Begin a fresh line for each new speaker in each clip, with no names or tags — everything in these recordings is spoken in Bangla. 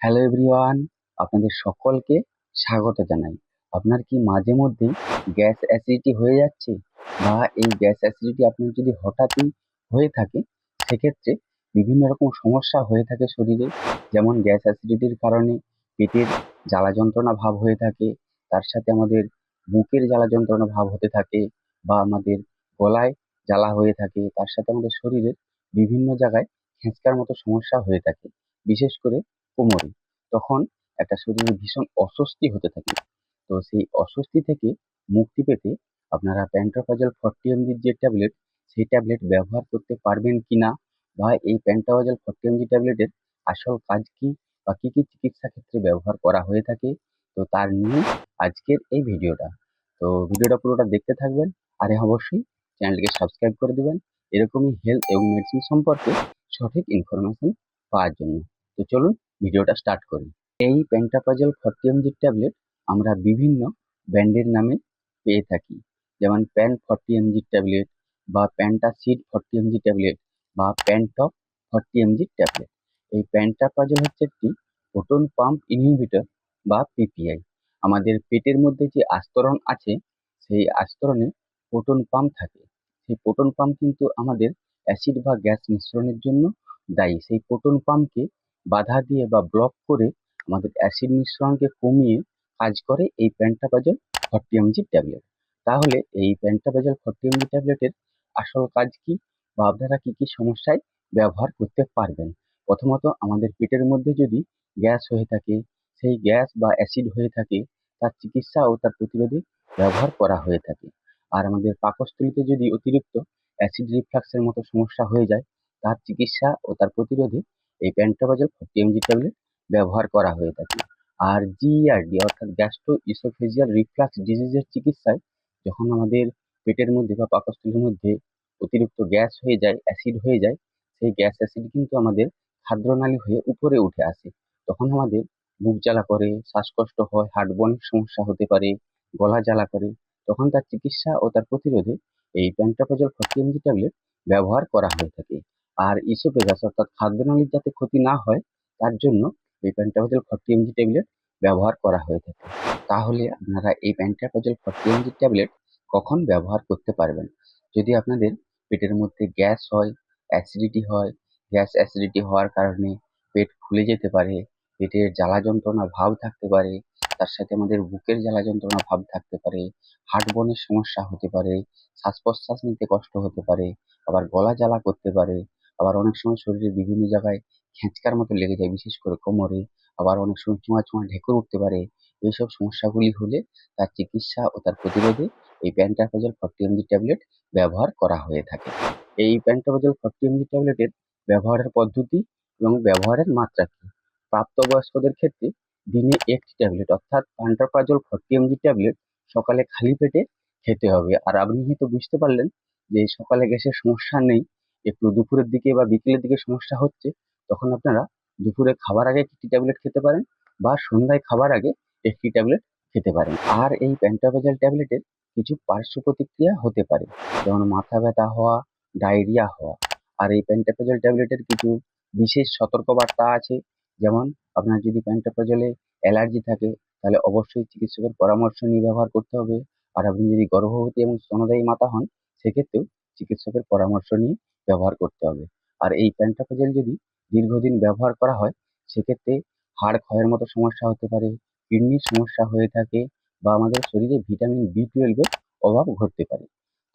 হ্যালো এভরিওয়ান আপনাদের সকলকে স্বাগত জানাই। আপনার কি মাঝে মধ্যেই গ্যাস অ্যাসিডিটি হয়ে যাচ্ছে? বা এই গ্যাস অ্যাসিডিটি আপনার যদি হঠাৎই হয়ে থাকে, সেক্ষেত্রে বিভিন্ন রকম সমস্যা হয়ে থাকে শরীরে। যেমন গ্যাস অ্যাসিডিটির কারণে পেটের জ্বালা যন্ত্রণা ভাব হয়ে থাকে, তার সাথে আমাদের বুকের জ্বালা যন্ত্রণা ভাব হতে থাকে, বা আমাদের গলায় জ্বালা হয়ে থাকে, তার সাথে আমাদের শরীরের বিভিন্ন জায়গায় খেঁচকার মতো সমস্যা হয়ে থাকে। বিশেষ করে কোমরে তখন একটা শরীরে ভীষণ অস্বস্তি হতে থাকে। তো সেই অস্বস্তি থেকে মুক্তি পেতে আপনারা প্যান্টোপ্রাজল ফর্টি এমজির যে ট্যাবলেট সেই ট্যাবলেট ব্যবহার করতে পারবেন কি না বা এই প্যান্টোপ্রাজল ফর্টি এমজি ট্যাবলেটের আসল কাজ কি বা কী কী চিকিৎসা ক্ষেত্রে ব্যবহার করা হয়ে থাকে তো তার নিয়ে আজকের এই ভিডিওটা। তো ভিডিওটা পুরোটা দেখতে থাকবেন আর হ্যাঁ, অবশ্যই চ্যানেলকে সাবস্ক্রাইব করে দেবেন। এরকমই হেলথ এবং মেডিসিন সম্পর্কে সঠিক ইনফরমেশন পাওয়ার জন্য। তো চলুন ভিডিওটা স্টার্ট করি। এই প্যান্টাপাজল ফর্টি এমজির ট্যাবলেট আমরা বিভিন্ন ব্র্যান্ডের নামে পেয়ে থাকি। যেমন প্যান ফর্টি এমজির ট্যাবলেট বা প্যান্টাসিড ফর্টি এমজি ট্যাবলেট বা প্যান্টপ ফর্টি এমজির ট্যাবলেট এই প্যান্টাপাজল হচ্ছে একটি প্রোটন পাম্প ইনহিবিটর বা পিপিআই আমাদের পেটের মধ্যে যে আস্তরণ আছে, সেই আস্তরণে প্রোটন পাম্প থাকে। সেই প্রোটন পাম্প কিন্তু আমাদের অ্যাসিড বা গ্যাস মিশ্রণের জন্য দায়ী। সেই প্রোটন পাম্পকে বাধা দিয়ে বা ব্লক করে আমাদের অ্যাসিড মিশ্রণকে কমিয়ে কাজ করে এই প্যান্টাপাজল ফর্টি এমজি ট্যাবলেট তাহলে এই প্যান্টাপাজল ফর্টি এমজি ট্যাবলেটের আসল কাজ কি বা আপনারা কী কী সমস্যায় ব্যবহার করতে পারবেন? প্রথমত আমাদের পেটের মধ্যে যদি গ্যাস হয়ে থাকে, সেই গ্যাস বা অ্যাসিড হয়ে থাকে, তার চিকিৎসা ও তার প্রতিরোধে ব্যবহার করা হয়ে থাকে। আর আমাদের পাকস্থলীতে যদি অতিরিক্ত অ্যাসিড রিফ্লাক্সের মতো সমস্যা হয়ে যায়, তার চিকিৎসা ও তার প্রতিরোধে এই প্যান্টোপ্রাজল ফর্টি এমজি ট্যাবলেট ব্যবহার করা হয়ে থাকে। আর জিইআরডি অর্থাৎ গ্যাস্ট্রো ইসোফেজিয়াল রিফ্লাক্স ডিজিজের চিকিৎসায় যখন আমাদের পেটের মধ্যে বা পাকস্থলীর মধ্যে অতিরিক্ত গ্যাস হয়ে যায়, অ্যাসিড হয়ে যায়, সেই গ্যাস, অ্যাসিড কিন্তু আমাদের খাদ্যনালী হয়ে উপরে উঠে আসে। তখন আমাদের বুক জ্বালা করে, শ্বাসকষ্ট হয় হার্টবনের সমস্যা হতে পারে, গলা জ্বালা করে, তখন তার চিকিৎসা ও তার প্রতিরোধে এই প্যান্টাপ্রাজল ফর্টি এমজি ট্যাবলেট ব্যবহার করা হয়ে থাকে। আর ইসোফেগাস অর্থাৎ খাদ্যনালীর যাতে ক্ষতি না হয়, তার জন্য এই প্যান্টাপ্রাজল ফর্টি এমজি ট্যাবলেট ব্যবহার করা হয়ে থাকে। তাহলে আপনারা এই প্যান্টাপ্রাজল ফর্টি এমজি ট্যাবলেট কখন ব্যবহার করতে পারবেন? যদি আপনাদের পেটের মধ্যে গ্যাস হয় অ্যাসিডিটি হয়, গ্যাস অ্যাসিডিটি হওয়ার কারণে পেট ফুলে যেতে পারে, পেটের জ্বালা যন্ত্রণা ভাব থাকতে পারে, তার সাথে আমাদের বুকের জ্বালা যন্ত্রণা ভাব থাকতে পারে হার্টবনের সমস্যা হতে পারে, শ্বাস প্রশ্বাস নিতে কষ্ট হতে পারে, আবার গলা জ্বালা করতে পারে আবার অনেক সময় শরীরের বিভিন্ন জায়গায় খেঁচকার মতো লেগে যায়, বিশেষ করে কোমরে। আবার অনেক সময় চুঁয়া চুঁয়া ঢেকুর উঠতে পারে। এইসব সমস্যাগুলি হলে তার চিকিৎসা ও তার প্রতিরোধে এই প্যান্টাফাজল ফর্টি এমজি ট্যাবলেট ব্যবহার করা হয়ে থাকে। এই প্যান্টাফাজল ফর্টি এমজি ট্যাবলেটের ব্যবহারের পদ্ধতি এবং ব্যবহারের মাত্রা কী? প্রাপ্তবয়স্কদের ক্ষেত্রে দিনে একটি ট্যাবলেট অর্থাৎ প্যান্টাপ্রাজল ফর্টি এমজি ট্যাবলেট সকালে খালি পেটে খেতে হবে। আর আপনি হয়তো বুঝতে পারলেন যে সকালে গ্যাসের সমস্যা নেই একটু দুপুরের দিকে বা বিকেলের দিকে সমস্যা হচ্ছে, তখন আপনারা দুপুরে খাবার আগে একটি ট্যাবলেট খেতে পারেন বা সন্ধ্যায় খাবার আগে একটি ট্যাবলেট খেতে পারেন। আর এই প্যান্টাভেজাল ট্যাবলেটের কিছু পার্শ্ব প্রতিক্রিয়া হতে পারে, যেমন মাথা ব্যথা হওয়া, ডায়রিয়া হওয়া। আর এই প্যান্টাভেজাল ট্যাবলেটের কিছু বিশেষ সতর্কবার্তা আছে, যেমন আপনার যদি প্যান্টাপ্রাজলে অ্যালার্জি থাকে, তাহলে অবশ্যই চিকিৎসকের পরামর্শ নিয়ে ব্যবহার করতে হবে। আর আপনি যদি গর্ভবতী এবং স্তনদায়ী মাতা হন, সেক্ষেত্রেও চিকিৎসকের পরামর্শ নিয়ে ব্যবহার করতে হবে। আর এই প্যান্টাপ্রাজল যদি দীর্ঘদিন ব্যবহার করা হয়, সেক্ষেত্রে হাড় ক্ষয়ের মতো সমস্যা হতে পারে, কিডনির সমস্যা হয়ে থাকে বা আমাদের শরীরে ভিটামিন বি টুয়েলভের অভাব ঘটতে পারে।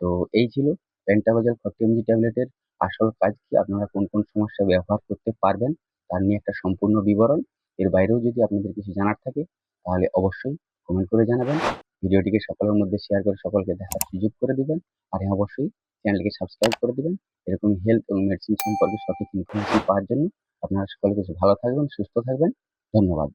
তো এই ছিল প্যান্টাবাজাল ফর্টি এমজি ট্যাবলেটের আসল কাজ কি, আপনারা কোন কোন সমস্যা ব্যবহার করতে পারবেন তার নিয়ে একটা সম্পূর্ণ বিবরণ। এর বাইরেও যদি আপনাদের কিছু জানার থাকে, তাহলে অবশ্যই কমেন্ট করে জানাবেন। ভিডিওটিকে সকলের মধ্যে শেয়ার করে সকলকে দেখার সুযোগ করে দিবেন। আর হ্যাঁ অবশ্যই চ্যানেলটিকে সাবস্ক্রাইব করে দিবেন। এরকম হেলথ এবং মেডিসিন সম্পর্কে সঠিক ইনফরমেশন পাওয়ার জন্য আপনারা সকলে বেশ ভালো থাকবেন, সুস্থ থাকবেন। ধন্যবাদ।